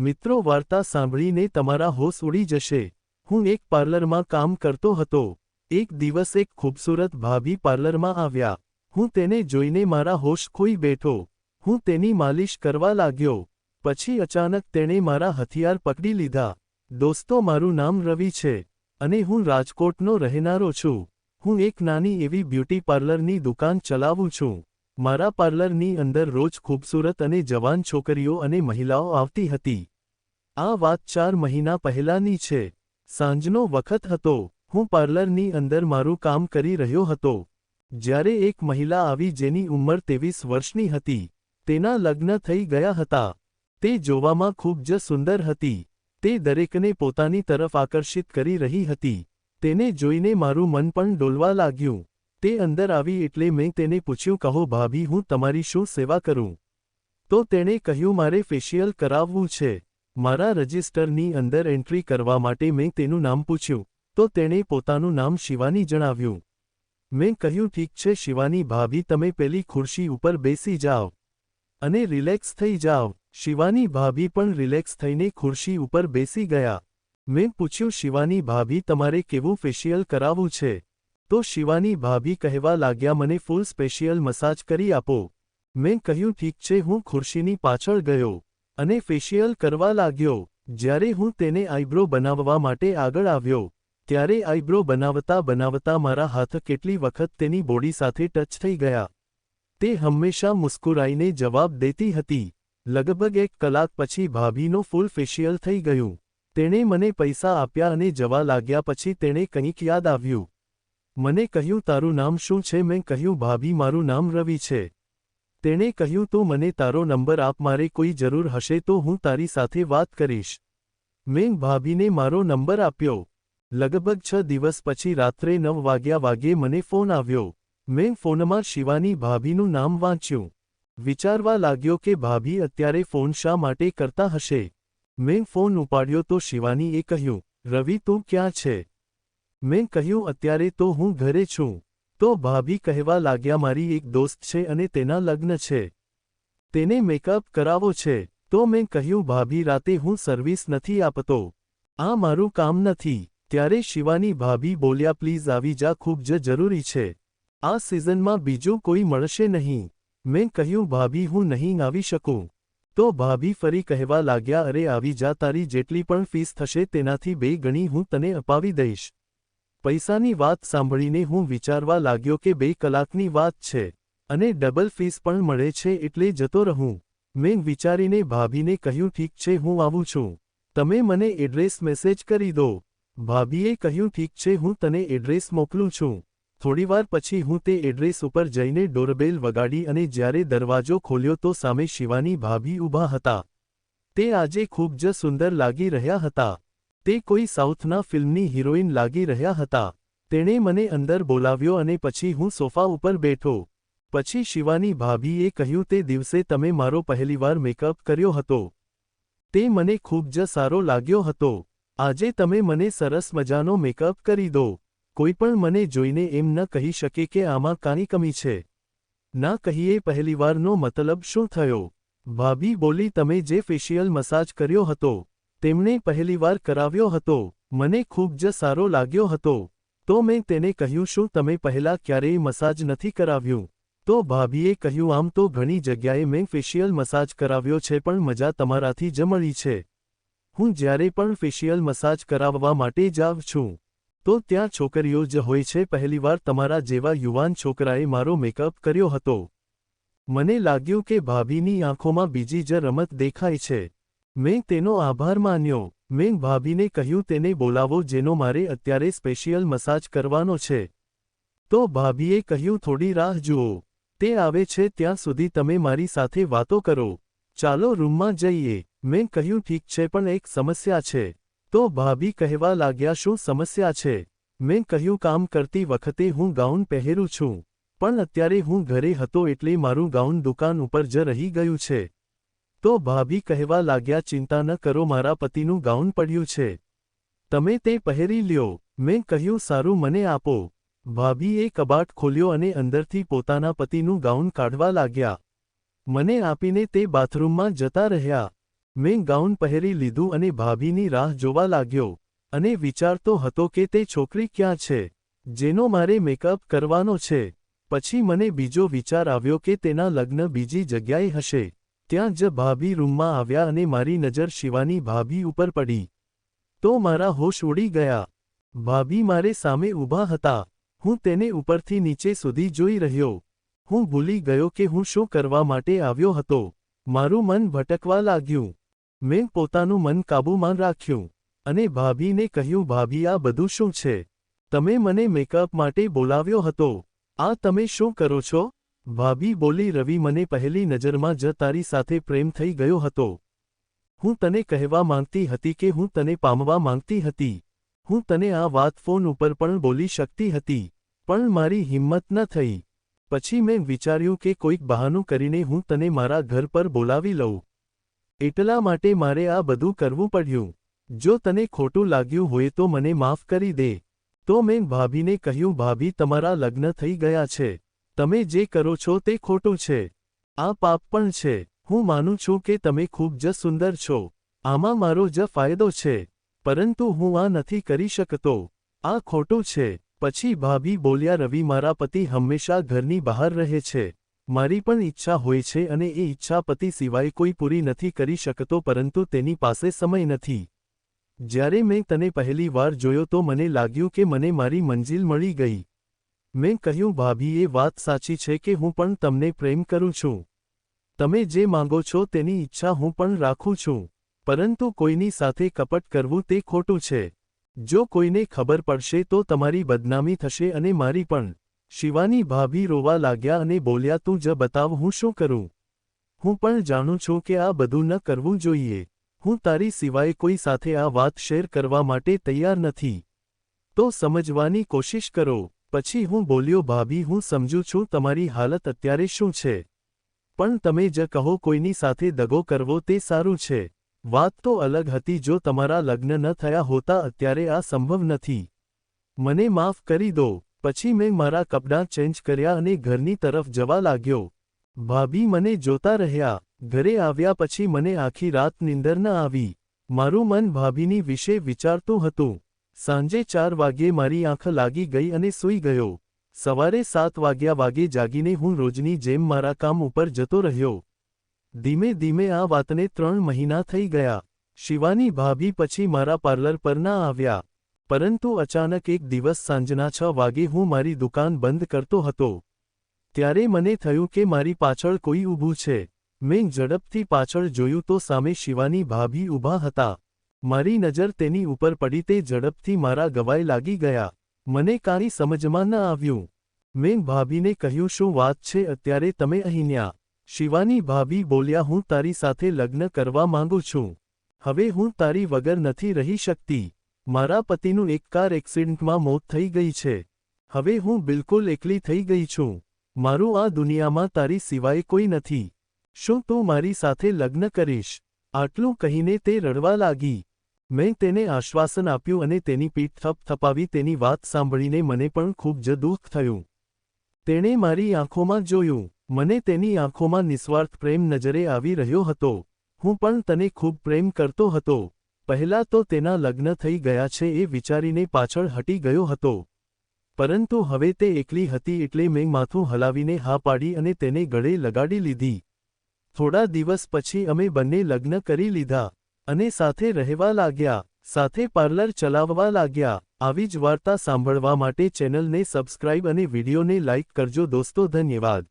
મિત્રો વાર્તા સાંભળીને તમારા હોશ ઉડી જશે. હું એક પાર્લરમાં કામ કરતો હતો. એક દિવસ એક ખૂબસૂરત ભાભી પાર્લરમાં આવ્યા. હું તેને જોઈને મારા હોશ ખોઈ બેઠો. હું તેની માલિશ કરવા લાગ્યો. પછી અચાનક તેણે મારા હથિયાર પકડી લીધા. દોસ્તો, મારું નામ રવિ છે અને હું રાજકોટનો રહેનારો છું. હું એક નાની એવી બ્યુટી પાર્લરની દુકાન ચલાવું છું. મારા પાર્લરની અંદર રોજ ખૂબસૂરત અને જવાન છોકરીઓ અને મહિલાઓ આવતી હતી. આ વાત ચાર મહિના પહેલાની છે. સાંજનો વખત હતો. હું પાર્લરની અંદર મારું કામ કરી રહ્યો હતો. જ્યારે એક મહિલા આવી જેની ઉંમર ત્રેવીસ વર્ષની હતી. તેના લગ્ન થઈ ગયા હતા. તે જોવામાં ખૂબ જ સુંદર હતી. તે દરેકને પોતાની તરફ આકર્ષિત કરી રહી હતી. તેને જોઈને મારું મન પણ ડોલવા લાગ્યું. તે અંદર આવી એટલે મેં તેને પૂછ્યું, કહો ભાભી, હું તમારી શું સેવા કરું? તો તેણે કહ્યું, મારે ફેશિયલ કરાવવું છે. મારા રજિસ્ટરની અંદર એન્ટ્રી કરવા માટે મેં તેનું નામ પૂછ્યું, તો તેણે પોતાનું નામ શિવાની જણાવ્યું. મેં કહ્યું, ઠીક છે, શિવાની ભાભી, તમે પેલી ખુરશી ઉપર બેસી જાઓ. અને રિલેક્સ થઈ જાઓ. શિવાની ભાભી પણ રિલેક્સ થઈને ખુરશી ઉપર બેસી ગયા. મેં પૂછ્યું, શિવાની ભાભી, તમારે કેવું ફેશિયલ કરાવવું છે? તો શિવાની ભાભી કહેવા લાગ્યા, મને ફૂલ સ્પેશિયલ મસાજ કરી આપો. મેં કહ્યું, ઠીક છે, હું ખુરશીની પાછળ ગયો. અને ફેશિયલ કરવા લાગ્યો. જ્યારે હું તેને આઈબ્રો બનાવવા માટે આગળ આવ્યો, ત્યારે આઈબ્રો બનાવતા બનાવતા મારા હાથ કેટલી વખત તેની બોડી સાથે ટચ થઈ ગયા. તે હંમેશા મુસ્કુરાઈને જવાબ દેતી હતી. લગભગ એક કલાક પછી ભાભીનો ફૂલ ફેશિયલ થઈ ગયું. તેણે મને પૈસા આપ્યા અને જવા લાગ્યા પછી તેણે કંઈક યાદ આવ્યું. મને કહ્યું તારું નામ શું છે? મેં કહ્યું, ભાભી, મારું નામ રવિ છે. તેણે કહ્યું, તો મને તારો નંબર આપ, મારે કોઈ જરૂર હશે તો હું તારી સાથે વાત કરીશ. મેં ભાભીને મારો નંબર આપ્યો. લગભગ છ દિવસ પછી રાત્રે નવ વાગ્યા વાગ્યે મને ફોન આવ્યો. મેં ફોનમાં શિવાની ભાભીનું નામ વાંચ્યું. વિચારવા લાગ્યો કે ભાભી અત્યારે ફોન શા માટે કરતા હશે? મેં ફોન ઉપાડ્યો તો શિવાનીએ કહ્યું, રવિ, તું ક્યાં છે? મેં કહ્યું, અત્યારે તો હું ઘરે છું. તો ભાભી કહેવા લાગ્યા, મારી એક દોસ્ત છે અને તેના લગ્ન છે. તેને મેકઅપ કરાવો છે. તો મેં કહ્યું, ભાભી, રાતે હું સર્વિસ નથી આપતો. આ મારું કામ નથી. ત્યારે શિવાની ભાભી બોલ્યા, પ્લીઝ આવી જા, ખૂબ જ જરૂરી છે. આ સિઝનમાં બીજું કોઈ મળશે નહીં. મેં કહ્યું, ભાભી, હું નહીં આવી શકું. તો ભાભી ફરી કહેવા લાગ્યા, અરે, આવી જા, તારી જેટલી પણ ફીસ થશે, તેનાથી બે ગણી હું તને અપાવી દઈશ. પૈસાની વાત સાંભળીને હું વિચારવા લાગ્યો કે બે કલાકની વાત છે અને ડબલ ફીસ પણ મળે છે એટલે જતો રહું. મેં વિચારીને ભાભીને કહ્યું, ઠીક છે, હું આવું છું. તમે મને એડ્રેસ મેસેજ કરી દો. ભાભીએ કહ્યું, ઠીક છે, હું તને એડ્રેસ મોકલું છું. થોડીવાર પછી હું તે એડ્રેસ ઉપર જઈને ડોરબેલ વગાડી અને જ્યારે દરવાજો ખોલ્યો તો સામે શિવાની ભાભી ઊભા હતા. તે આજે ખૂબ જ સુંદર લાગી રહ્યા હતા. તે કોઈ સાઉથના ફિલ્મની હિરોઈન લાગી રહ્યા હતા. તેણે મને અંદર બોલાવ્યો અને પછી હું સોફા ઉપર બેઠો. પછી શિવાની ભાભીએ કહ્યું, તે દિવસે તમે મારો પહેલીવાર મેકઅપ કર્યો હતો. તે મને ખૂબ જ સારો લાગ્યો હતો. આજે તમે મને સરસ મજાનો મેકઅપ કરી દો. કોઈ પણ મને જોઈને એમ ન કહી શકે કે આમાં કાંઈ કમી છે. ના કહીએ, પહેલીવારનો મતલબ શું થયો? ભાભી બોલી, તમે જે ફેશિયલ મસાજ કર્યો હતો તેમણે પહેલીવાર કરાવ્યો હતો. મને ખૂબ જ સારો લાગ્યો હતો. તો મેં તેને કહ્યું, શું તમે પહેલા ક્યારેય મસાજ નથી કરાવ્યું? તો ભાભીએ કહ્યું, આમ તો ઘણી જગ્યાએ મેં ફેશિયલ મસાજ કરાવ્યો છે, પણ મજા તમારાથી જ મળી છે. હું જ્યારે પણ ફેશિયલ મસાજ કરાવવા માટે જાઉં છું. તો ત્યાં છોકરીઓ જ હોય છે. પહેલીવાર તમારા જેવા યુવાન છોકરાએ મારો મેકઅપ કર્યો હતો. મને લાગ્યું કે ભાભીની આંખોમાં બીજી જ રમત દેખાય છે. મેં તેનો આભાર માન્યો. મેં ભાભીને કહ્યું, તેને બોલાવો જેનો મારે અત્યારે સ્પેશિયલ મસાજ કરવાનો છે. તો ભાભીએ કહ્યું, થોડી રાહ જુઓ. તે આવે છે, ત્યાં સુધી તમે મારી સાથે વાતો કરો. ચાલો રૂમમાં જઈએ. મેં કહ્યું, ઠીક છે, પણ એક સમસ્યા છે. તો ભાભી કહેવા લાગ્યા, શું સમસ્યા છે? મેં કહ્યું, કામ કરતી વખતે હું ગાઉન પહેરું છું. પણ અત્યારે હું ઘરે હતો એટલે મારું ગાઉન દુકાન ઉપર જ રહી ગયું છે. તો ભાભી કહેવા લાગ્યા, ચિંતા ન કરો, મારા પતિનું ગાઉન પડ્યું છે. તમે તે પહેરી લ્યો. મેં કહ્યું, સારું, મને આપો. ભાભીએ કબાટ ખોલ્યો અને અંદરથી પોતાના પતિનું ગાઉન કાઢવા લાગ્યા. મને આપીને તે બાથરૂમમાં જતા રહ્યા. મેં ગાઉન પહેરી લીધું અને ભાભીની રાહ જોવા લાગ્યો. અને વિચારતો હતો કે તે છોકરી ક્યાં છે? જેનો મારે મેકઅપ કરવાનો છે. પછી મને બીજો વિચાર આવ્યો કે તેના લગ્ન બીજી જગ્યાએ હશે. ત્યાં જ ભાભી રૂમમાં આવ્યા અને મારી નજર શિવાની ભાભી ઉપર પડી. તો મારા હોશ ઉડી ગયા. ભાભી મારે સામે ઊભા હતા. હું તેને ઉપરથી નીચે સુધી જોઈ રહ્યો. હું ભૂલી ગયો કે હું શું કરવા માટે આવ્યો હતો. મારું મન ભટકવા લાગ્યું. મેં પોતાનું મન કાબૂમાં રાખ્યું. અને ભાભીને કહ્યું, ભાભી, આ બધું શું છે? તમે મને મેકઅપ માટે બોલાવ્યો હતો. આ તમે શું કરો છો? ભાભી બોલી, રવિ, મને પહેલી નજરમાં જ તારી સાથે પ્રેમ થઈ ગયો હતો. હું તને કહેવા માંગતી હતી કે હું તને પામવા માંગતી હતી. હું તને આ વાત ફોન ઉપર પણ બોલી શકતી હતી, પણ મારી હિંમત ન થઈ. પછી મેં વિચાર્યું કે કોઈક બહાનું કરીને હું તને મારા ઘર પર બોલાવી લઉં. એટલા માટે મારે આ બધું કરવું પડ્યું. જો તને ખોટું લાગ્યું હોય તો મને માફ કરી દે. તો મેં ભાભીને કહ્યું, ભાભી, તમારા લગ્ન થઈ ગયા છે. તમે જે કરો છો તે ખોટું છે. આ પાપ પણ છે. હું માનું છું કે તમે ખૂબ જ સુંદર છો. આમાં મારો જ ફાયદો છે. પરંતુ હું આ નથી કરી શકતો. આ ખોટું છે. પછી ભાભી બોલ્યા, રવિ, મારા પતિ હંમેશા ઘરની બહાર રહે છે. મારી પણ ઈચ્છા હોય છે અને એ ઈચ્છા પતિ સિવાય કોઈ પૂરી નથી કરી શકતો, પરંતુ તેની પાસે સમય નથી. જ્યારે મેં તને પહેલી વાર જોયો તો મને લાગ્યું કે મને મારી મંજિલ મળી ગઈ. મેં કહ્યું, ભાભી, એ વાત સાચી છે કે હું પણ તમને પ્રેમ કરું છું. તમે જે માંગો છો તેની ઈચ્છા હું પણ રાખું છું. પરંતુ કોઈની સાથે કપટ કરવું તે ખોટું છે. જો કોઈને ખબર પડશે તો તમારી બદનામી થશે અને મારી પણ. શિવાની ભાભી રોવા લાગ્યા અને બોલ્યા, તું જ બતાવ, હું શું કરું? હું પણ જાણું છું કે આ બધું ન કરવું જોઈએ. હું તારી સિવાય કોઈ સાથે આ વાત શેર કરવા માટે તૈયાર નથી. તો સમજવાની કોશિશ કરો. પછી હું બોલ્યો, ભાભી, હું સમજું છું તમારી હાલત અત્યારે શું છે. પણ તમે જ કહો કોઈની સાથે દગો કરવો તે સારું છે. વાત તો અલગ હતી જો તમારા લગ્ન ન થયા હોતા અત્યારે આ સંભવ નથી. મને માફ કરી દો. પછી મેં મારા કપડાં ચેન્જ કર્યા અને ઘરની તરફ જવા લાગ્યો. ભાભી, મને જોતા રહ્યા. ઘરે આવ્યા પછી મને આખી રાત નીંદર ન આવી. મારું મન ભાભીની વિશે વિચારતું હતું. સાંજે ચાર વાગ્યે મારી આંખ લાગી ગઈ અને સૂઈ ગયો. સવારે સાત વાગ્યા વાગે જાગીને હું રોજની જેમ મારા કામ ઉપર જતો રહ્યો. ધીમે ધીમે આ વાતને ત્રણ મહિના થઈ ગયા. શિવાની ભાભી પછી મારા પાર્લર પર ના આવ્યા. પરંતુ અચાનક એક દિવસ સાંજના છ વાગે હું મારી દુકાન બંધ કરતો હતો. ત્યારે મને થયું કે મારી પાછળ કોઈ ઊભું છે. મેં ઝડપથી પાછળ જોયું તો સામે શિવાની ભાભી ઊભા હતા. મારી નજર તેની ઉપર પડી તે ઝડપથી મારા ગવાય લાગી ગયા. મને કાંઈ સમજમાં ન આવ્યું. મેં ભાભીને કહ્યું, શું વાત છે? અત્યારે તમે અહીંયા શિવાની ભાભી બોલ્યા, હું તારી સાથે લગ્ન કરવા માંગુ છું. હવે હું તારી વગર નથી રહી શકતી. મારા પતિનું એક કાર એક્સિડન્ટમાં મોત થઈ ગઈ છે. હવે હું બિલકુલ એકલી થઈ ગઈ છું. મારું આ દુનિયામાં તારી સિવાય કોઈ નથી. શું તું મારી સાથે લગ્ન કરીશ? આટલું કહીને તે રડવા લાગી. મેં તેને આશ્વાસન આપ્યું અને તેની પીઠ થપ થપાવી તેની વાત સાંભળીને મને પણ ખૂબ જ દુઃખ થયું. તેણે મારી આંખોમાં જોયું. મને તેની આંખોમાં નિસ્વાર્થ પ્રેમ નજરે આવી રહ્યો હતો. હું પણ તને ખૂબ પ્રેમ કરતો હતો. પહેલાં તો તેના લગ્ન થઈ ગયા છે એ વિચારીને પાછળ હટી ગયો હતો. પરંતુ હવે તે એકલી હતી એટલે મેં માથું હલાવીને હા પાડી અને તેને ગળે લગાડી લીધી. થોડા દિવસ પછી અમે બંને લગ્ન કરી લીધા. અને સાથે રહેવા લાગ્યા, સાથે પાર્લર ચલાવવા લાગ્યા. આવી જ વાર્તા સાંભળવા માટે ચેનલને સબસ્ક્રાઇબ અને વિડીયોને લાઇક કરજો દોસ્તો, ધન્યવાદ.